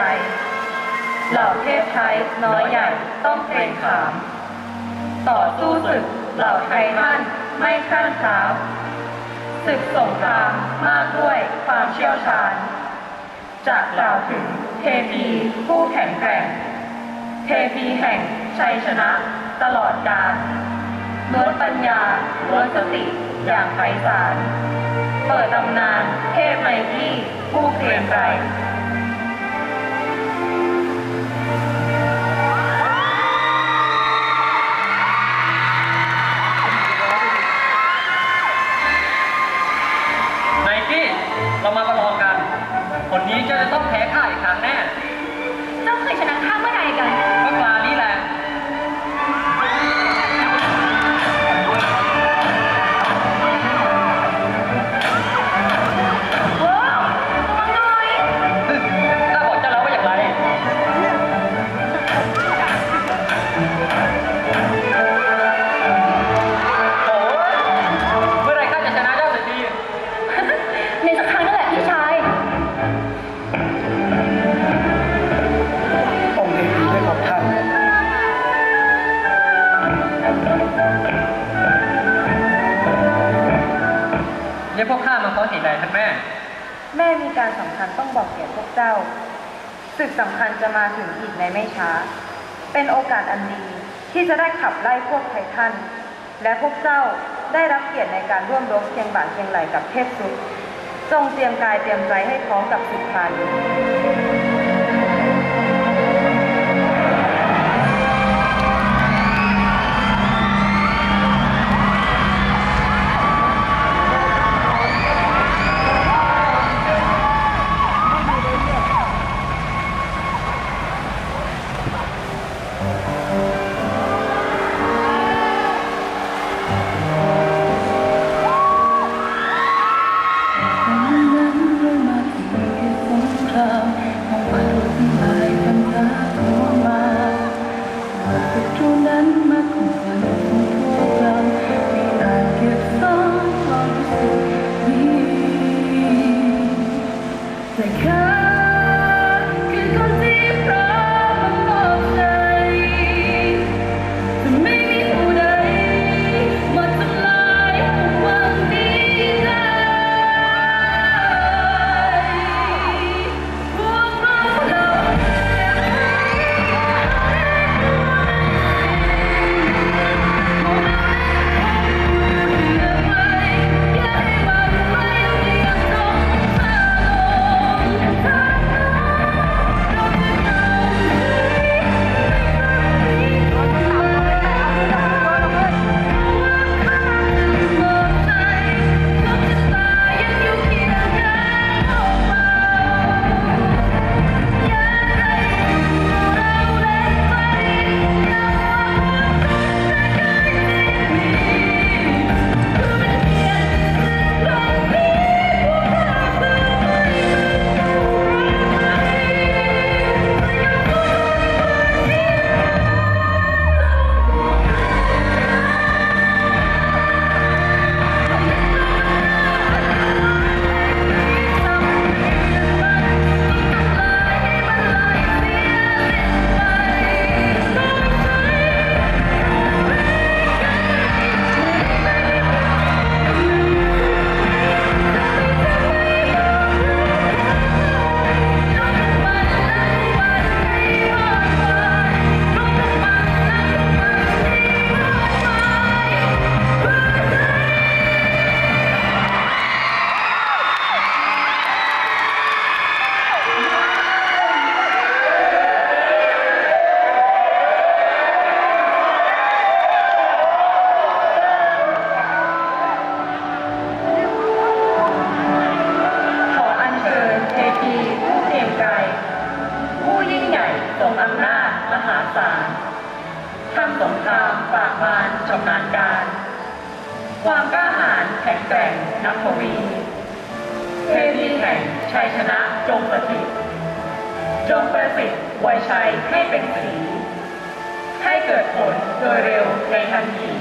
ไทยเหล่าเทพไทยน้อยใหญ่ต้องเกรงขาม ต่อสู้ศึกเหล่าไทยท่นไม่ขั้นขามศึกสงครามมากด้วยความเชี่ยวชาญจะกล่าวถึงเทพีผู้แข็งแกร่ง เทพีแห่งชัยชนะตลอดกาลล้วนปัญญาล้วนสติอย่างไพศาลเปิดตำนานเทพไมตรีผู้เกรียงไกร เรียกพวกข้ามาเพราะเหตุใดท่านแม่ แม่มีการสำคัญต้องบอกแก่พวกเจ้า ศึกสำคัญจะมาถึงอีกในไม่ช้า เป็นโอกาสอันดีที่จะได้ขับไล่พวกไททัน และพวกเจ้าได้รับเกียรติในการร่วมรบเคียงบ่าเคียงไหลกับเทพสุด จงเตรียมกายเตรียมใจให้พร้อมกับศึกครา ชำนาญการ ความกล้าหาญแข็งแกร่งนักทวีเทพีแห่งชัยชนะจงประสิทธิ์จงประสิทธิ์ไวชัยให้เป็นสี ให้เกิดผลโดยเร็วในทันที